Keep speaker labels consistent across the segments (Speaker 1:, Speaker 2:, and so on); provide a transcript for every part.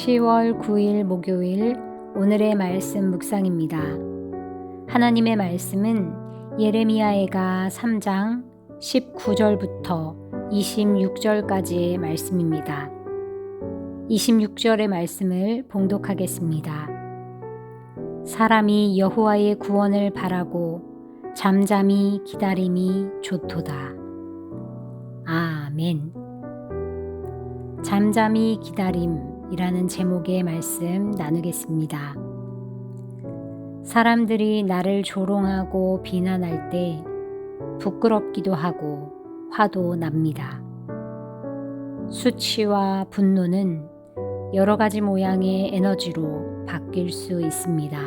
Speaker 1: 10월 9일 목요일 오늘의 말씀 묵상입니다. 하나님의 말씀은 예레미야에가 3장 19절부터 26절까지의 말씀입니다. 26절의 말씀을 봉독하겠습니다. 사람이 여호와의 구원을 바라고 잠잠히 기다림이 좋도다. 아멘. 잠잠히 기다림 이라는 제목의 말씀 나누겠습니다. 사람들이 나를 조롱하고 비난할 때 부끄럽기도 하고 화도 납니다. 수치와 분노는 여러 가지 모양의 에너지로 바뀔 수 있습니다.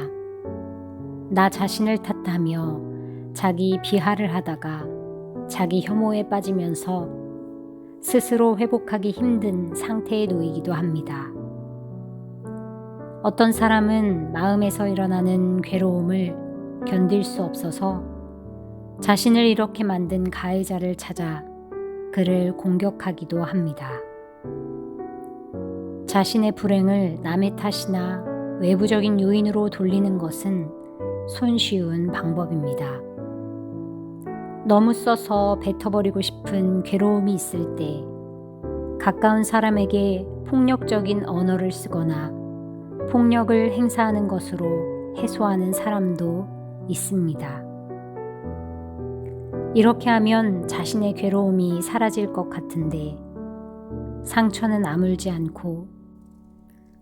Speaker 1: 나 자신을 탓하며 자기 비하를 하다가 자기 혐오에 빠지면서 스스로 회복하기 힘든 상태에 놓이기도 합니다. 어떤 사람은 마음에서 일어나는 괴로움을 견딜 수 없어서 자신을 이렇게 만든 가해자를 찾아 그를 공격하기도 합니다. 자신의 불행을 남의 탓이나 외부적인 요인으로 돌리는 것은 손쉬운 방법입니다. 너무 써서 뱉어버리고 싶은 괴로움이 있을 때 가까운 사람에게 폭력적인 언어를 쓰거나 폭력을 행사하는 것으로 해소하는 사람도 있습니다. 이렇게 하면 자신의 괴로움이 사라질 것 같은데 상처는 아물지 않고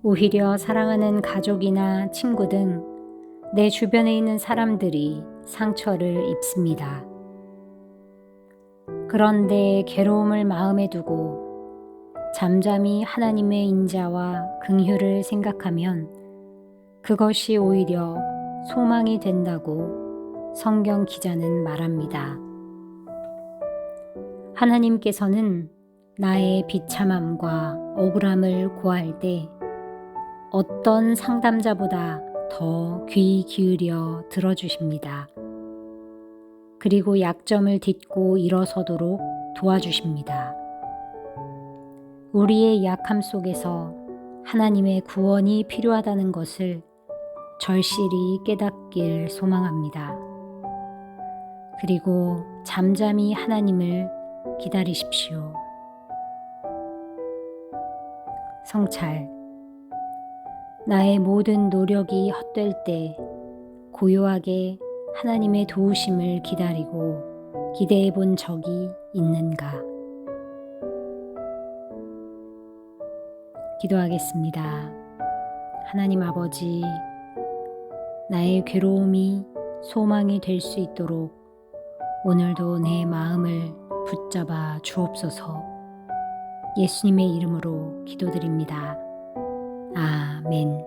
Speaker 1: 오히려 사랑하는 가족이나 친구 등 내 주변에 있는 사람들이 상처를 입습니다. 그런데 괴로움을 마음에 두고 잠잠히 하나님의 인자와 긍휼을 생각하면 그것이 오히려 소망이 된다고 성경 기자는 말합니다. 하나님께서는 나의 비참함과 억울함을 고할 때 어떤 상담자보다 더 귀 기울여 들어주십니다. 그리고 약점을 딛고 일어서도록 도와주십니다. 우리의 약함 속에서 하나님의 구원이 필요하다는 것을 절실히 깨닫길 소망합니다. 그리고 잠잠히 하나님을 기다리십시오. 성찰. 나의 모든 노력이 헛될 때 고요하게 하나님의 도우심을 기다리고 기대해 본 적이 있는가? 기도하겠습니다. 하나님 아버지, 나의 괴로움이 소망이 될 수 있도록 오늘도 내 마음을 붙잡아 주옵소서 예수님의 이름으로 기도드립니다. 아멘.